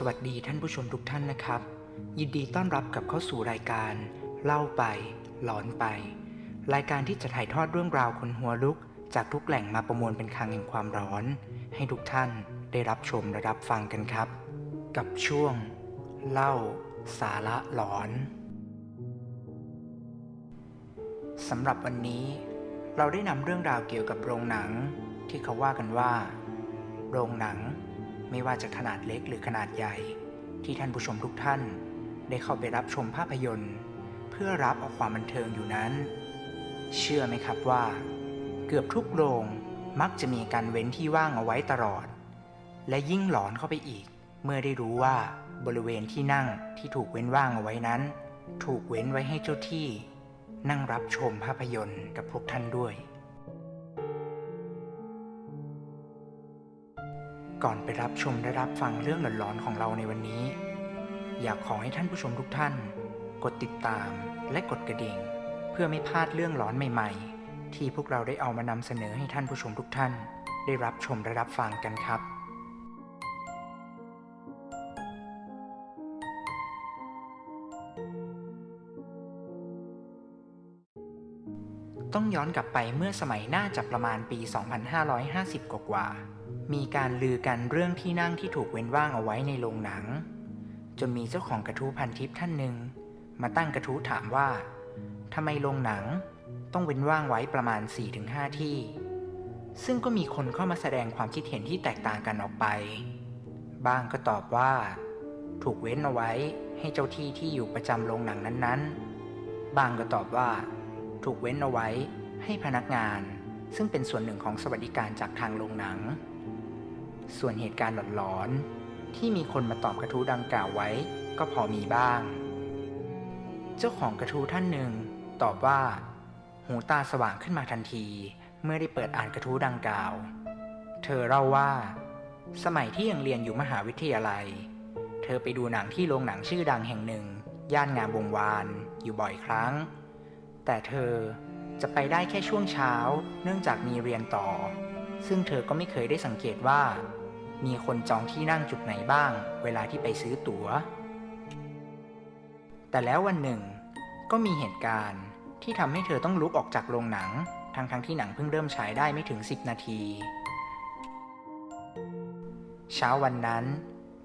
สวัสดีท่านผู้ชมทุกท่านนะครับ ยินดีต้อนรับกับเข้าสู่รายการ เล่าไป หลอนไป รายการที่จะถ่ายทอดเรื่องราวคนหัวลุก จากทุกแหล่งมาประมวลเป็นคลังแห่งความร้อน ให้ทุกท่านได้รับชมและรับฟังกันครับ กับช่วง เล่า สาระหลอนสำหรับวันนี้ เราได้นำเรื่องราวเกี่ยวกับโรงหนัง ที่เขาว่ากันว่า โรงหนัง ไม่ว่าจะขนาดเล็กหรือขนาดใหญ่ ที่ท่านผู้ชมทุกท่าน ได้เข้าไปรับชมภาพยนตร์ เพื่อรับเอาความบันเทิงอยู่นั้น เชื่อไหมครับว่า เกือบทุกโรงมักจะมีการเว้นที่ว่างเอาไว้ตลอด และยิ่งหลอนเข้าไปอีก เมื่อได้รู้ว่าบริเวณที่นั่งที่ถูกเว้นว่างเอาไว้นั้น ถูกเว้นไว้ให้เจ้าที่ นั่งรับชมภาพยนตร์กับพวกท่านด้วย ก่อนไปรับชมและรับฟังเรื่องหลอนๆของเราในวันนี้ อยากขอให้ท่านผู้ชมทุกท่าน กดติดตามและกดกระดิ่ง เพื่อไม่พลาดเรื่องหลอนใหม่ๆ ที่พวกเราได้เอามานำเสนอให้ท่านผู้ชมทุกท่าน ได้รับชมและรับฟังกันครับ ต้องย้อนกลับไปเมื่อสมัยน่าจะประมาณปี 2550 กว่าๆ มีการลือกันเรื่องที่นั่งที่ถูกเว้นว่างเอาไว้ในโรงหนัง จนมีเจ้าของกระทู้พันทิปท่านหนึ่งมาตั้งกระทู้ถามว่าทำไมโรงหนังต้องเว้นว่างไว้ประมาณ 4-5 ที่ ซึ่งก็มีคนเข้ามาแสดงความคิดเห็นที่แตกต่างกันออกไป บางก็ตอบว่า ถูกเว้นเอาไว้ให้เจ้าที่ที่อยู่ประจำโรงหนังนั้นๆ บางก็ตอบว่า ถูกเว้นเอาไว้ให้พนักงาน ซึ่งเป็นส่วนหนึ่งของสวัสดิการจากทางโรงหนัง ส่วนเหตุการณ์หลอนๆ ที่มีคนมาตอบกระทู้ดังกล่าวไว้ก็พอมีบ้าง เจ้าของกระทู้ท่านหนึ่งตอบว่า หูตาสว่างขึ้นมาทันที เมื่อได้เปิดอ่านกระทู้ดังกล่าว เธอเล่าว่า สมัยที่ยังเรียนอยู่มหาวิทยาลัย เธอไปดูหนังที่โรงหนังชื่อดังแห่งหนึ่ง ย่านงามวงวานอยู่บ่อยครั้ง แต่เธอจะไปได้แค่ช่วงเช้า เนื่องจากมีเรียนต่อ ซึ่งเธอก็ไม่เคยได้สังเกตว่า มีคนจองที่นั่งจุดไหนบ้าง เวลาที่ไปซื้อตั๋ว แต่แล้ววันหนึ่ง ก็มีเหตุการณ์ที่ทำให้เธอต้องลุกออกจากโรงหนัง ทั้งๆทที่หนังเพิ่งเริ่มฉายได้ไม่ถึง 10 นาที เช้าวันนั้น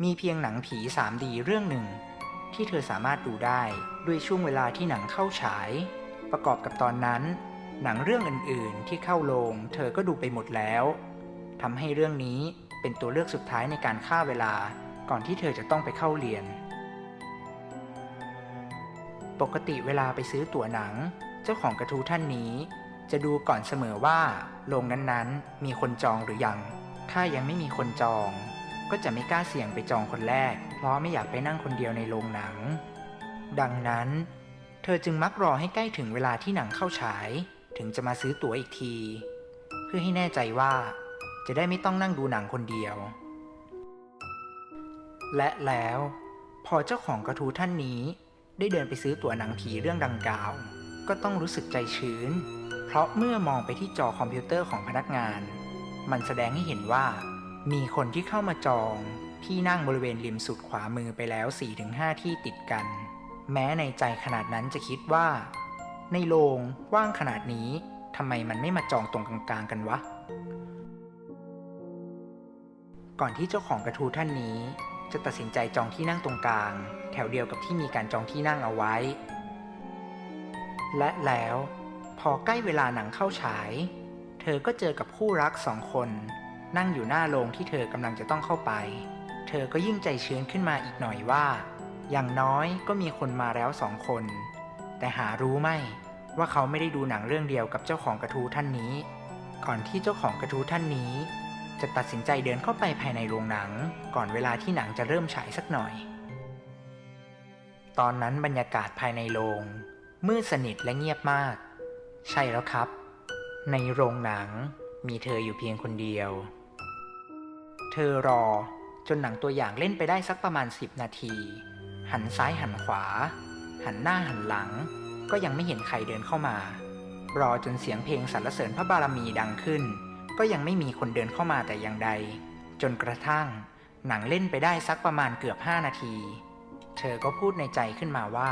มีเพียงหนังผี 3D เรื่องหนึ่ง ที่เธอสามารถดูได้ด้วยช่วงเวลาที่หนังเข้าฉาย ประกอบกับตอนนั้น หนังเรื่องอื่นๆที่เข้าโรง เธอก็ดูไปหมดแล้วทำให้เรื่องนี้ เป็นตัวเลือกสุดท้ายในการฆ่าเวลาก่อนที่เธอจะต้องไปเข้าเรียน ปกติเวลาไปซื้อตั๋วหนัง เจ้าของกระทู้ท่านนี้ จะดูก่อนเสมอว่าโรงนั้นๆ มีคนจองหรือยัง ถ้ายังไม่มีคนจอง ก็จะไม่กล้าเสี่ยงไปจองคนแรก เพราะไม่อยากไปนั่งคนเดียวในโรงหนัง ดังนั้น เธอจึงมักรอให้ใกล้ถึงเวลาที่หนังเข้าฉาย ถึงจะมาซื้อตั๋วอีกที เพื่อให้แน่ใจว่า จะได้ไม่ต้องนั่งดูหนังคนเดียว และแล้วพอเจ้าของกระทู้ท่านนี้ได้เดินไปซื้อตั๋วหนังผีเรื่องดังกล่าว ก็ต้องรู้สึกใจชื้น เพราะเมื่อมองไปที่จอคอมพิวเตอร์ของพนักงาน มันแสดงให้เห็นว่า มีคนที่เข้ามาจองที่นั่งบริเวณริมสุดขวามือไปแล้ว 4-5 ที่ติดกัน แม้ในใจขนาดนั้นจะคิดว่า ในโรงว่างขนาดนี้ทำไมมันไม่มาจองตรงกลางๆกันวะ ก่อนที่เจ้าของกระทู้ท่านนี้ จะตัดสินใจจองที่นั่งตรงกลาง แถวเดียวกับที่มีการจองที่นั่งเอาไว้ และแล้วพอใกล้เวลาหนังเข้าฉาย เธอก็เจอกับคู่รักสองคน นั่งอยู่หน้าโรงที่เธอกำลังจะต้องเข้าไป เธอก็ยิ่งใจชื้นขึ้นมาอีกหน่อยว่า อย่างน้อยก็มีคนมาแล้วสองคน แต่หารู้ไหมว่าเขาไม่ได้ดูหนังเรื่องเดียวกับเจ้าของกระทู้ท่านนี้ ก่อนที่เจ้าของกระทู้ท่านนี้ จะตัดสินใจเดินเข้าไปภายในโรงหนัง ก่อนเวลาที่หนังจะเริ่มฉายสักหน่อย ตอนนั้นบรรยากาศภายในโรงมืดสนิทและเงียบมาก ใช่แล้วครับ ในโรงหนังมีเธออยู่เพียงคนเดียว เธอรอจนหนังตัวอย่างเล่นไปได้สักประมาณ 10 นาที หันซ้ายหันขวา หันหน้าหันหลัง ก็ยังไม่เห็นใครเดินเข้ามา รอจนเสียงเพลงสรรเสริญพระบารมีดังขึ้น ก็ยังไม่มีคนเดินเข้ามาแต่อย่างใด จนกระทั่ง หนังเล่นไปได้สักประมาณเกือบ5นาที เธอก็พูดในใจขึ้นมาว่า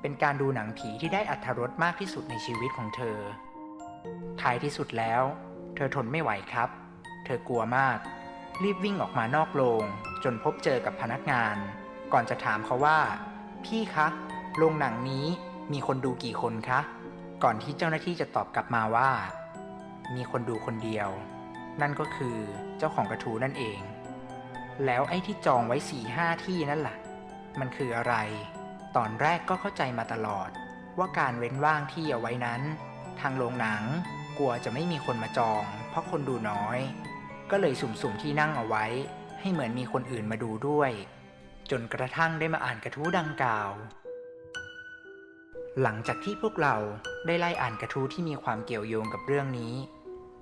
เป็นการดูหนังผีที่ได้อัธรสมากที่สุดในชีวิตของเธอ ท้ายที่สุดแล้ว เธอทนไม่ไหวครับ เธอกลัวมาก รีบวิ่งออกมานอกโรงจนพบเจอกับพนักงาน ก่อนจะถามเขาว่า พี่คะโรงหนังนี้มีคนดูกี่คนคะ ก่อนที่เจ้าหน้าที่จะตอบกลับมาว่า มีคนดูคนเดียว นั่นก็คือเจ้าของกระทูนั่นเอง แล้วไอ้ที่จองไว้สี่ห้าที่นั่นล่ะ มันคืออะไร ตอนแรกก็เข้าใจมาตลอด ว่าการเว้นว่างที่เอาไว้นั้น ทางโรงหนังกลัวจะไม่มีคนมาจอง เพราะคนดูน้อย ก็เลยสุ่มๆที่นั่งเอาไว้ ให้เหมือนมีคนอื่นมาดูด้วย จนกระทั่งได้มาอ่านกระทู้ดังกล่าว หลังจากที่พวกเราได้ไล่อ่านกระทู้ที่มีความเกี่ยวโยงกับเรื่องนี้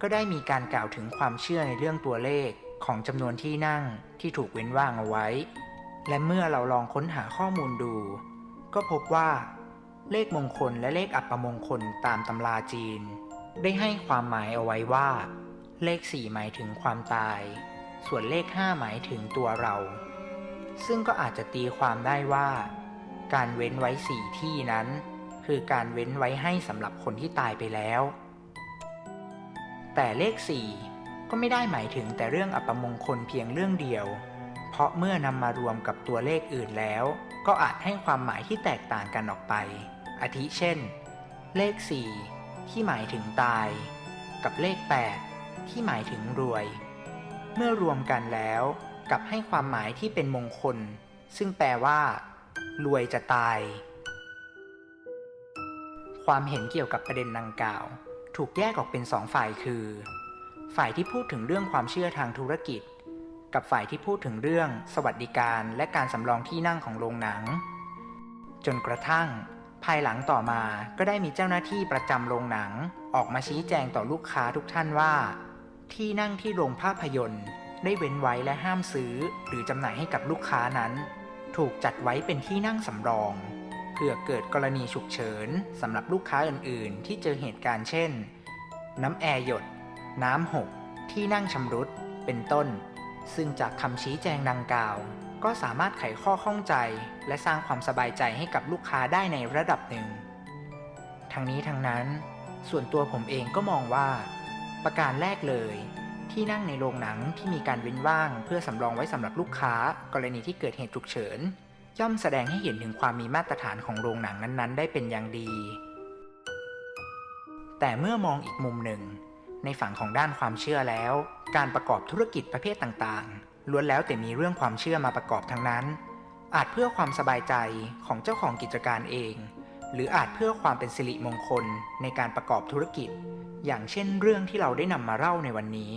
ก็ได้มีการกล่าวถึงความเชื่อในเรื่องตัวเลขของจำนวนที่นั่งที่ถูกเว้นว่างเอาไว้ และเมื่อเราลองค้นหาข้อมูลดู ก็พบว่า เลขมงคลและเลขอัปมงคลตามตำราจีน ได้ให้ความหมายเอาไว้ว่า เลข 4 หมายถึงความตาย ส่วนเลข 5 หมายถึงตัวเรา ซึ่งก็อาจจะตีความได้ว่า การเว้นไว้สี่ที่นั้น คือการเว้นไว้ให้สำหรับคนที่ตายไปแล้ว แต่เลข 4 ก็ไม่ได้หมายถึงแต่เรื่องอัปมงคลเพียงเรื่องเดียว เพราะเมื่อนำมารวมกับตัวเลขอื่นแล้ว ก็อาจให้ความหมายที่แตกต่างกันออกไป อาทิเช่น เลข 4 ที่หมายถึงตาย กับเลข 8 ที่หมายถึงรวย เมื่อรวมกันแล้วกลับให้ความหมายที่เป็นมงคล ซึ่งแปลว่า รวยจะตาย ความเห็นเกี่ยวกับประเด็นดังกล่าว ถูกแยกออกเป็นสองฝ่ายคือ ฝ่ายที่พูดถึงเรื่องความเชื่อทางธุรกิจ กับฝ่ายที่พูดถึงเรื่องสวัสดิการและการสำรองที่นั่งของโรงหนัง จนกระทั่ง ภายหลังต่อมาก็ได้มีเจ้าหน้าที่ประจำโรงหนัง ออกมาชี้แจงต่อลูกค้าทุกท่านว่า ที่นั่งที่โรงภาพยนตร์ ได้เว้นไว้และห้ามซื้อ หรือจำหน่ายให้กับลูกค้านั้น ถูกจัดไว้เป็นที่นั่งสำรอง เพื่อเกิดกรณีฉุกเฉินสำหรับลูกค้าอื่นๆ ที่เจอเหตุการณ์เช่น น้ำแอร์หยด น้ำหก ที่นั่งชำรุด เป็นต้น ซึ่งจากคำชี้แจงดังกล่าว ก็สามารถไขข้อข้องใจ และสร้างความสบายใจให้กับลูกค้าได้ในระดับหนึ่ง ทั้งนี้ทั้งนั้น ส่วนตัวผมเองก็มองว่า ประการแรกเลยที่นั่งในโรงหนังที่มีการเว้นว่าง เพื่อสำรองไว้สำหรับลูกค้ากรณีที่เกิดเหตุฉุกเฉิน ย่อมแสดงให้เห็นถึงความมีมาตรฐานของโรงหนังนั้นๆ ได้เป็นอย่างดี แต่เมื่อมองอีกมุมหนึ่ง ในฝั่งของด้านความเชื่อแล้ว การประกอบธุรกิจประเภทต่างๆ ล้วนแล้วแต่มีเรื่องความเชื่อมาประกอบทั้งนั้น อาจเพื่อความสบายใจของเจ้าของกิจการเอง หรืออาจเพื่อความเป็นสิริมงคลในการประกอบธุรกิจ อย่างเช่น เรื่องที่เราได้นำมาเล่าในวันนี้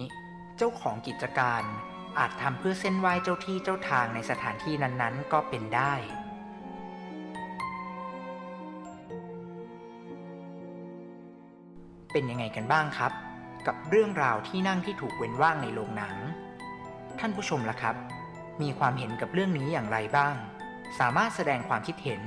เจ้าของกิจการ อาจทำเพื่อเส้นไหว้เจ้าที่เจ้าทางในสถานที่นั้นๆ ก็เป็นได้ เป็นยังไงกันบ้างครับ กับเรื่องราวที่นั่งที่ถูกเว้นว่างในโรงหนัง ท่านผู้ชมล่ะครับ มีความเห็นกับเรื่องนี้อย่างไรบ้าง สามารถแสดงความคิดเห็น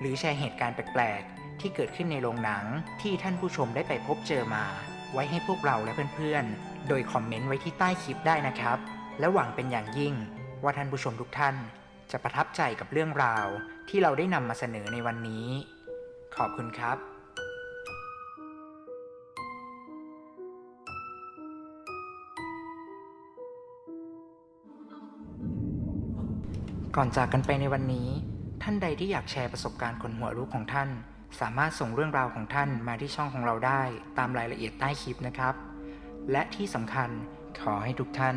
หรือแชร์เหตุการณ์แปลกๆ ที่เกิดขึ้นในโรงหนังที่ท่านผู้ชมได้ไปพบเจอมา ไว้ให้พวกเราและเพื่อนๆ โดยคอมเมนต์ไว้ที่ใต้คลิปได้นะครับ และหวังเป็นอย่างยิ่งว่าท่านผู้ชมทุกท่านจะประทับใจกับเรื่องราวที่เราได้นำมาเสนอในวันนี้ ขอบคุณครับก่อนจากกันไปในวันนี้ ท่านใดที่อยากแชร์ประสบการณ์คนหัวรู้ของท่าน สามารถส่งเรื่องราวของท่านมาที่ช่องของเราได้ตามรายละเอียดใต้คลิปนะครับ และที่สำคัญขอให้ทุกท่าน